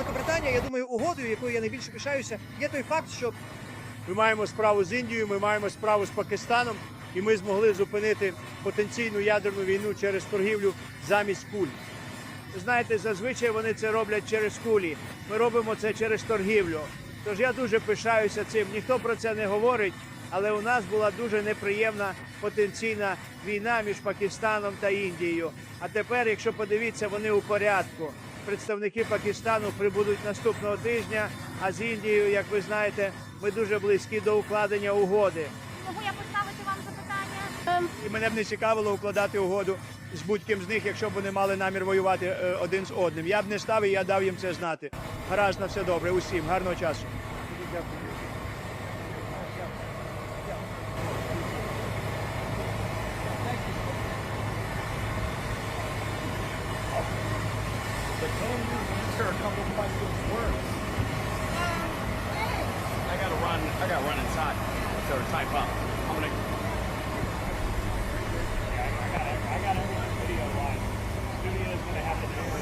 Великобританія, я думаю, угодою, якою я найбільше пишаюся, є той факт, що ми маємо справу з Індією, ми маємо справу з Пакистаном, і ми змогли зупинити потенційну ядерну війну через торгівлю замість куль. Знаєте, зазвичай вони це роблять через кулі. Ми робимо це через торгівлю. Тож я дуже пишаюся цим. Ніхто про це не говорить, але у нас була дуже неприємна потенційна війна між Пакистаном та Індією. А тепер, якщо подивіться, вони у порядку. Представники Пакистану прибудуть наступного тижня. А з Індією, як ви знаєте, ми дуже близькі до укладення угоди. Можу я поставити вам запитання? Ем, І мене б не цікавило укладати угоду з будь-ким з них, якщо б вони мали намір воювати е, один з одним. Я б не став і я дав їм це знати. Гаразд на все добре. Усім гарного часу. But can you answer a couple questions words? I gotta run. I gotta run inside. So type up. I'm gonna. Yeah, I got. I got everyone's video live. The studio's gonna have to do.